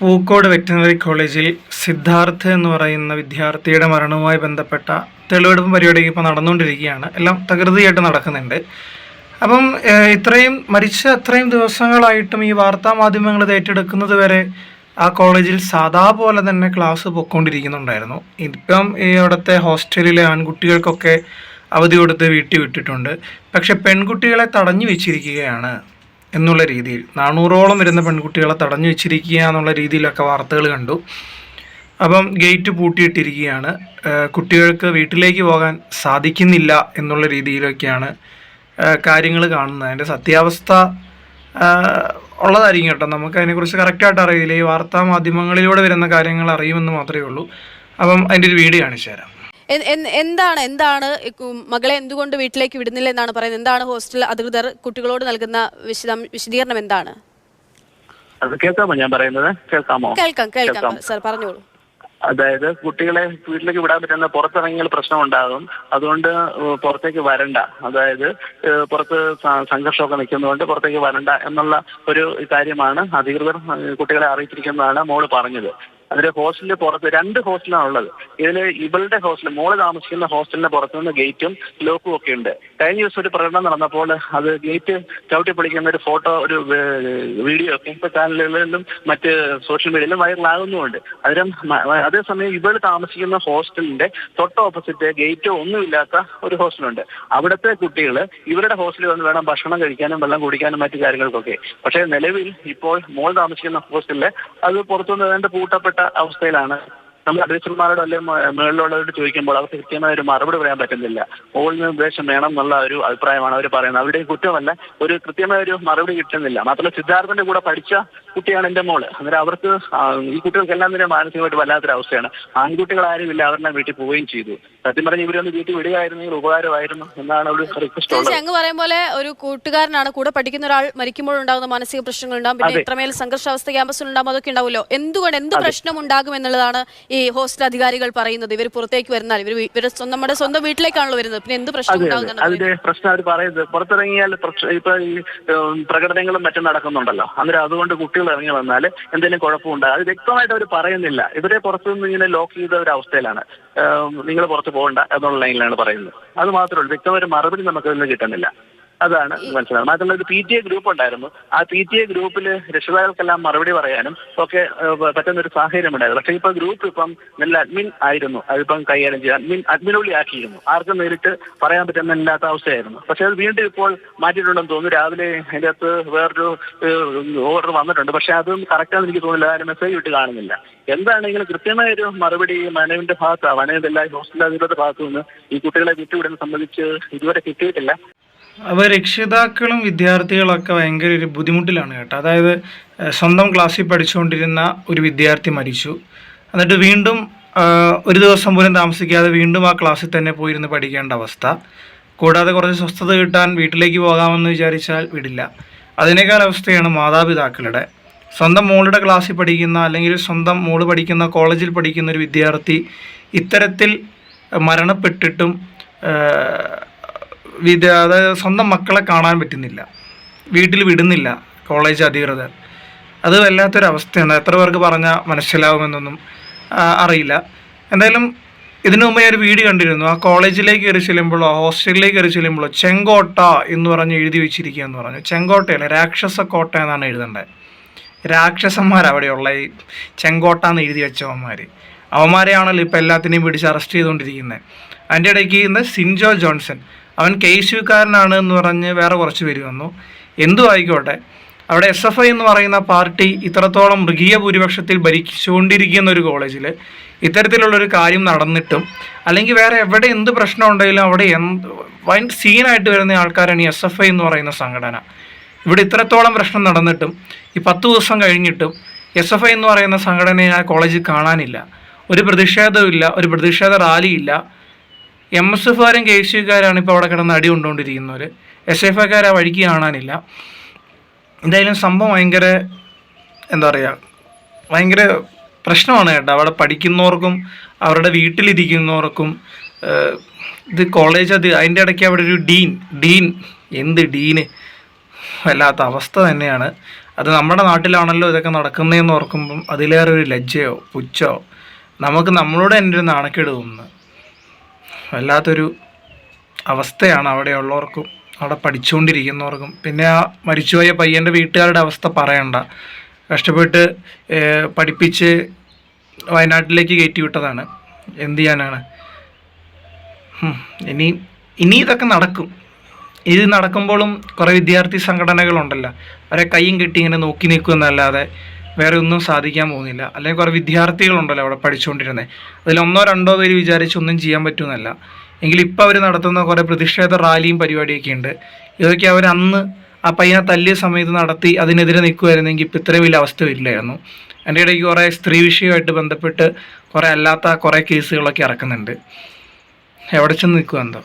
Pookode veterinary കോളേജിൽ സിദ്ധാർത്ഥ് എന്ന് പറയുന്ന വിദ്യാർത്ഥിയുടെ മരണവുമായി ബന്ധപ്പെട്ട തെളിവെടുപ്പ് പരിപാടി ഇപ്പോൾ നടന്നുകൊണ്ടിരിക്കുകയാണ്. എല്ലാം തകൃതിയായിട്ട് നടക്കുന്നുണ്ട്. അപ്പം ഇത്രയും മരിച്ച അത്രയും ദിവസങ്ങളായിട്ടും ഈ വാർത്താ മാധ്യമങ്ങൾ ഇത് ഏറ്റെടുക്കുന്നത് വരെ ആ കോളേജിൽ സാധാ പോലെ തന്നെ ക്ലാസ് പൊയ്ക്കൊണ്ടിരിക്കുന്നുണ്ടായിരുന്നു. ഇപ്പം ഈ അവിടുത്തെ ഹോസ്റ്റലിലെ ആൺകുട്ടികൾക്കൊക്കെ അവധി കൊടുത്ത് വീട്ടിൽ വിട്ടിട്ടുണ്ട്. പക്ഷെ പെൺകുട്ടികളെ തടഞ്ഞു വെച്ചിരിക്കുകയാണ്. എന്നുള്ള രീതിയിൽ. നാനൂറോളം വരുന്ന പെൺകുട്ടികളെ തടഞ്ഞു വെച്ചിരിക്കുക എന്നുള്ള രീതിയിലൊക്കെ വാർത്തകൾ കണ്ടു. അപ്പം ഗേറ്റ് പൂട്ടിയിട്ടിരിക്കുകയാണ്. കുട്ടികൾക്ക് വീട്ടിലേക്ക് പോകാൻ സാധിക്കുന്നില്ല എന്നുള്ള രീതിയിലൊക്കെയാണ് കാര്യങ്ങൾ കാണുന്നത്. അതിന്റെ സത്യാവസ്ഥ ഉള്ളതായിരിക്കും കേട്ടോ. നമുക്ക് അതിനെക്കുറിച്ച് കറക്റ്റായിട്ട് അറിയില്ല. ഈ വാർത്താ മാധ്യമങ്ങളിലൂടെ വരുന്ന കാര്യങ്ങൾ അറിയുമെന്ന് മാത്രമേ ഉള്ളൂ. അപ്പം അതിന്റെ ഒരു വീഡിയോ കാണിച്ചു തരാം. എന്താണ് എന്താണ് മകളെ എന്തുകൊണ്ട് വീട്ടിലേക്ക് വിടുന്നില്ല എന്നാണ് പറയുന്നത്? എന്താണ് ഹോസ്റ്റൽ അധികൃതർ കുട്ടികളോട് നൽകുന്ന വിശദം വിശദീകരണം എന്താണ്? കേൾക്കാമോ ഞാൻ പറയുന്നത്? കേൾക്കാമോ? കേൾക്കാം കേൾക്കാം. സാർ പറഞ്ഞോളൂ. അതായത് കുട്ടികളെ വീട്ടിലേക്ക് വിടാൻ പറ്റുന്ന പുറത്തിറങ്ങിയാൽ പ്രശ്നം ഉണ്ടാകും അതുകൊണ്ട് പുറത്തേക്ക് വരണ്ട. അതായത് പുറത്ത് സംഘർഷമൊക്കെ നിൽക്കുന്നതുകൊണ്ട് പുറത്തേക്ക് വരണ്ട എന്നുള്ള ഒരു കാര്യമാണ് അധികൃതർ കുട്ടികളെ അറിയിച്ചിരിക്കുന്നതാണ് മോൾ പറഞ്ഞത്. അതിന്റെ ഹോസ്റ്റലിന് പുറത്ത് രണ്ട് ഹോസ്റ്റലാണ് ഉള്ളത്. ഇതിൽ ഇവളുടെ ഹോസ്റ്റൽ മോൾ താമസിക്കുന്ന ഹോസ്റ്റലിന്റെ പുറത്തുനിന്ന് ഗേറ്റും ലോക്കും ഒക്കെ ഉണ്ട്. കഴിഞ്ഞ ദിവസം ഒരു പ്രകടനം നടന്നപ്പോൾ അത് ഗേറ്റ് ചവിട്ടി പൊളിക്കുന്ന ഒരു ഫോട്ടോ ഒരു വീഡിയോ ഒക്കെ ഇപ്പൊ ചാനലുകളിലും മറ്റ് സോഷ്യൽ മീഡിയയിലും വൈറലാകുന്നുമുണ്ട്. അതിനും അതേസമയം ഇവൾ താമസിക്കുന്ന ഹോസ്റ്റലിന്റെ തൊട്ട് ഓപ്പോസിറ്റ് ഗേറ്റോ ഒന്നുമില്ലാത്ത ഒരു ഹോസ്റ്റലുണ്ട്. അവിടുത്തെ കുട്ടികൾ ഇവരുടെ ഹോസ്റ്റലിൽ വന്ന് വേണം ഭക്ഷണം കഴിക്കാനും വെള്ളം കുടിക്കാനും മറ്റു കാര്യങ്ങൾക്കൊക്കെ. പക്ഷേ നിലവിൽ ഇപ്പോൾ മോൾ താമസിക്കുന്ന ഹോസ്റ്റലിൽ അത് പുറത്തുനിന്ന് വേണ്ട പൂട്ടപ്പെട്ട അവസ്ഥയിലാണ് നമ്മൾ അഡ്വൈസർമാരോട് അല്ലെങ്കിൽ മേളിലുള്ളവരോട് ചോദിക്കുമ്പോൾ അവർക്ക് കൃത്യമായ ഒരു മറുപടി പറയാൻ പറ്റുന്നില്ല. മുകളിൽ നിർദ്ദേശം വേണം എന്നുള്ള ഒരു അഭിപ്രായമാണ് അവർ പറയുന്നത്. അവരുടെ കുറ്റമല്ല. ഒരു കൃത്യമായ ഒരു മറുപടി കിട്ടുന്നില്ല. മാത്രമല്ല സിദ്ധാർത്ഥന്റെ കൂടെ പഠിച്ച കുട്ടിയാണ് എന്റെ മോൾ. അന്നേരം അവർക്ക് ഈ കുട്ടികൾക്കെല്ലാം തന്നെ മാനസികമായിട്ട് വല്ലാത്തൊരു അവസ്ഥയാണ്. ആൺകുട്ടികൾ ആരും ഇല്ല അവരെല്ലാം വീട്ടിൽ പോവുകയും ചെയ്തു. സത്യം പറഞ്ഞ ഇവരൊന്ന് വീട്ടിൽ വിടുകയായിരുന്നെങ്കിൽ ഉപകാരമായിരുന്നു എന്നാണ് ഒരു റിക്വസ്റ്റ് അങ്ങ് പറയും പോലെ ഒരു കൂട്ടുകാരനാണ്. കൂടെ പഠിക്കുന്ന ഒരാൾ മരിക്കുമ്പോൾ ഉണ്ടാകുന്ന മാനസിക പ്രശ്നങ്ങൾ ഉണ്ടാകും പിന്നെ. ഇത്രമേൽ സംഘർഷാവസ്ഥ ക്യാമ്പസിൽ ഉണ്ടാകും അതൊക്കെ ഉണ്ടാവുമല്ലോ. എന്തുകൊണ്ട് എന്ത് പ്രശ്നം ഉണ്ടാകും എന്നുള്ളതാണ് ഈ ഹോസ്റ്റൽ അധികാരികൾ പറയുന്നത് ഇവർ പുറത്തേക്ക് വരുന്നാൽ ഇവർ നമ്മുടെ സ്വന്തം വീട്ടിലേക്കാണല്ലോ വരുന്നത്. പിന്നെ എന്ത് പ്രശ്നം അതിന്റെ പ്രശ്നം അവർ പറയുന്നത് പുറത്തിറങ്ങിയാൽ ഇപ്പൊ ഈ പ്രകടനങ്ങളും മറ്റും നടക്കുന്നുണ്ടല്ലോ. അന്നേരം അതുകൊണ്ട് കുട്ടികൾ ഇറങ്ങി വന്നാൽ എന്തെങ്കിലും കുഴപ്പമുണ്ടാകും അത് വ്യക്തമായിട്ട് അവർ പറയുന്നില്ല. ഇവരെ പുറത്തുനിന്ന് ഇങ്ങനെ ലോക്ക് ചെയ്ത ഒരു അവസ്ഥയിലാണ്. നിങ്ങൾ പുറത്ത് പോകണ്ട എന്നുള്ള ലൈനിലാണ് പറയുന്നത്. അത് മാത്രമേ ഉള്ളൂ. വ്യക്തമായ ഒരു മറുപടി നമുക്ക് ഇന്ന് കിട്ടുന്നില്ല. അതാണ് മനസ്സിലാവുന്നത്. മാത്രമല്ല ഒരു പി ടി എ ഗ്രൂപ്പ് ഉണ്ടായിരുന്നു. ആ പി ടി എ ഗ്രൂപ്പിൽ രക്ഷിതാക്കൾക്കെല്ലാം മറുപടി പറയാനും ഒക്കെ പറ്റുന്ന ഒരു സാഹചര്യം ഉണ്ടായിരുന്നു. പക്ഷേ ഇപ്പൊ ഗ്രൂപ്പ് ഇപ്പം നല്ല അഡ്മിൻ ആയിരുന്നു. അതിപ്പം കൈകാര്യം ചെയ്യാൻ അഡ്മിൻ അഡ്മിനുള്ളി ആക്കിയിരുന്നു. ആർക്കും നേരിട്ട് പറയാൻ പറ്റുന്നില്ലാത്ത അവസ്ഥയായിരുന്നു. പക്ഷെ അത് വീണ്ടും ഇപ്പോൾ മാറ്റിയിട്ടുണ്ടെന്ന് തോന്നുന്നു. രാവിലെ അതിന്റെ അകത്ത് വേറൊരു ഓർഡർ വന്നിട്ടുണ്ട്. പക്ഷെ അതും കറക്റ്റാന്ന് എനിക്ക് തോന്നുന്നില്ല. ആരും മെസ്സേജ് ഇട്ട് കാണുന്നില്ല. എന്താണെങ്കിലും കൃത്യമായ ഒരു മറുപടി മനവിന്റെ ഭാഗത്താണ് മനവിന്റെ എല്ലാ ഹോസ്റ്റൽ അധികൃതരുടെ ഭാഗത്തു നിന്ന് ഈ കുട്ടികളെ വിട്ടുവിടുന്ന സംബന്ധിച്ച് ഇതുവരെ കിട്ടിയിട്ടില്ല. അപ്പോൾ രക്ഷിതാക്കളും വിദ്യാർത്ഥികളൊക്കെ ഭയങ്കര ഒരു ബുദ്ധിമുട്ടിലാണ് കേട്ടോ. അതായത് സ്വന്തം ക്ലാസ്സിൽ പഠിച്ചുകൊണ്ടിരുന്ന ഒരു വിദ്യാർത്ഥി മരിച്ചു. എന്നിട്ട് വീണ്ടും ഒരു ദിവസം പോലും താമസിക്കാതെ വീണ്ടും ആ ക്ലാസ്സിൽ തന്നെ പോയിരുന്ന് പഠിക്കേണ്ട അവസ്ഥ. കൂടാതെ കുറച്ച് സ്വസ്ഥത കിട്ടാൻ വീട്ടിലേക്ക് പോകാമെന്ന് വിചാരിച്ചാൽ വിടില്ല. അതിനേക്കാൾ അവസ്ഥയാണ് മാതാപിതാക്കളുടെ. സ്വന്തം മോളുടെ ക്ലാസ്സിൽ പഠിക്കുന്ന അല്ലെങ്കിൽ സ്വന്തം മോൾ പഠിക്കുന്ന കോളേജിൽ പഠിക്കുന്ന ഒരു വിദ്യാർത്ഥി ഇത്തരത്തിൽ മരണപ്പെട്ടിട്ടും വിദ്യ അതായത് സ്വന്തം മക്കളെ കാണാൻ പറ്റുന്നില്ല. വീട്ടിൽ വിടുന്നില്ല കോളേജ് അധികൃതർ. അത് വല്ലാത്തൊരവസ്ഥയാണ്. എത്ര പേർക്ക് പറഞ്ഞാൽ മനസ്സിലാവുമെന്നൊന്നും അറിയില്ല. എന്തായാലും ഇതിനു മുമ്പ് ഞാൻ ഒരു വീഡിയോ കണ്ടിരുന്നു. ആ കോളേജിലേക്ക് കയറി ചെല്ലുമ്പോഴോ ഹോസ്റ്റലിലേക്ക് കയറി ചെല്ലുമ്പോഴോ ചെങ്കോട്ട എന്ന് പറഞ്ഞ് എഴുതി വെച്ചിരിക്കുക എന്ന് പറഞ്ഞു. ചെങ്കോട്ടയല്ല രാക്ഷസ കോട്ട എന്നാണ് എഴുതേണ്ടത് രാക്ഷസന്മാർ അവിടെയുള്ള ഈ ചെങ്കോട്ട എന്ന് എഴുതി വെച്ചവന്മാർ അവന്മാരെയാണല്ലോ ഇപ്പോൾ എല്ലാത്തിനെയും പിടിച്ച് അറസ്റ്റ് ചെയ്തുകൊണ്ടിരിക്കുന്നത്. അതിന്റെ ഇടയ്ക്ക് ഇന്ന് സിൻജോ ജോൺസൺ അവൻ കെ യുക്കാരനാണ് എന്ന് പറഞ്ഞ് വേറെ കുറച്ച് പേര് വന്നു. എന്തു ആയിക്കോട്ടെ അവിടെ എസ് എഫ് ഐ എന്ന് പറയുന്ന പാർട്ടി ഇത്രത്തോളം മൃഗീയ ഭൂരിപക്ഷത്തിൽ ഭരിച്ചുകൊണ്ടിരിക്കുന്ന ഒരു കോളേജിൽ ഇത്തരത്തിലുള്ളൊരു കാര്യം നടന്നിട്ടും അല്ലെങ്കിൽ വേറെ എവിടെ എന്ത് പ്രശ്നം ഉണ്ടെങ്കിലും അവിടെ എന്ത് വൻ സീനായിട്ട് വരുന്ന ആൾക്കാരാണ് ഈ എസ് എഫ് ഐ എന്ന് പറയുന്ന സംഘടന. ഇവിടെ ഇത്രത്തോളം പ്രശ്നം നടന്നിട്ടും ഈ പത്ത് ദിവസം കഴിഞ്ഞിട്ടും എസ് എഫ് ഐ എന്ന് പറയുന്ന സംഘടനയെ ആ കോളേജിൽ കാണാനില്ല. ഒരു പ്രതിഷേധമില്ല ഒരു പ്രതിഷേധ റാലിയില്ല. എം എസ് എഫുകാരും കെ എസ് യുക്കാരാണ് ഇപ്പോൾ അവിടെ കിടന്ന് അടി കൊണ്ടുകൊണ്ടിരിക്കുന്നവർ എസ് എഫ് ഐക്കാർ ആ വഴിക്ക് കാണാനില്ല. എന്തായാലും സംഭവം ഭയങ്കര എന്താ പറയുക ഭയങ്കര പ്രശ്നമാണ് കേട്ടോ. അവിടെ പഠിക്കുന്നവർക്കും അവരുടെ വീട്ടിലിരിക്കുന്നവർക്കും ഇത് കോളേജ് അത് അതിന്റെ ഇടയ്ക്ക് അവിടെ ഒരു ഡീൻ ഡീൻ എന്ത് ഡീന് വല്ലാത്ത അവസ്ഥ തന്നെയാണ്. അത് നമ്മുടെ നാട്ടിലാണല്ലോ ഇതൊക്കെ നടക്കുന്നതെന്ന് ഓർക്കുമ്പം അതിലേറെ ഒരു ലജ്ജയോ പുച്ചോ നമുക്ക് നമ്മളോട് എന്റെ ഒരു നാണക്കേട് തോന്നുന്നു. വല്ലാത്തൊരു അവസ്ഥയാണ് അവിടെയുള്ളവർക്കും അവിടെ പഠിച്ചുകൊണ്ടിരിക്കുന്നവർക്കും. പിന്നെ ആ മരിച്ചുപോയ പയ്യന്റെ വീട്ടുകാരുടെ അവസ്ഥ പറയണ്ട. കഷ്ടപ്പെട്ട് പഠിപ്പിച്ച് വയനാട്ടിലേക്ക് കയറ്റി വിട്ടതാണ്. എന്ത് ചെയ്യാനാണ്? ഇനി ഇനി ഇതൊക്കെ നടക്കും. ഇത് നടക്കുമ്പോഴും കുറേ വിദ്യാർത്ഥി സംഘടനകളുണ്ടല്ലോ. അവരെ കൈയും കെട്ടി ഇങ്ങനെ നോക്കി നിൽക്കുമെന്നല്ലാതെ വേറെ ഒന്നും സാധിക്കാൻ പോകുന്നില്ല. അല്ലെങ്കിൽ കുറേ വിദ്യാർത്ഥികളുണ്ടല്ലോ അവിടെ പഠിച്ചുകൊണ്ടിരുന്നത് അതിൽ ഒന്നോ രണ്ടോ പേര് വിചാരിച്ച് ഒന്നും ചെയ്യാൻ പറ്റുമെന്നല്ല. എങ്കിൽ ഇപ്പോൾ അവർ നടത്തുന്ന കുറേ പ്രതിഷേധ റാലിയും പരിപാടിയൊക്കെ ഉണ്ട്. ഇതൊക്കെ അവർ അന്ന് ആ പയ്യനെ തല്ലിയ സമയത്ത് നടത്തി അതിനെതിരെ നിൽക്കുമായിരുന്നെങ്കിൽ ഇപ്പം ഇത്രയും വലിയ അവസ്ഥ വരില്ലായിരുന്നു. എന്റെ ഇടയ്ക്ക് കുറേ സ്ത്രീ വിഷയമായിട്ട് ബന്ധപ്പെട്ട് കുറേ അല്ലാത്ത കുറേ കേസുകളൊക്കെ ഇറക്കുന്നുണ്ട്. എവിടെ ചെന്ന് നിൽക്കുക എന്തോ?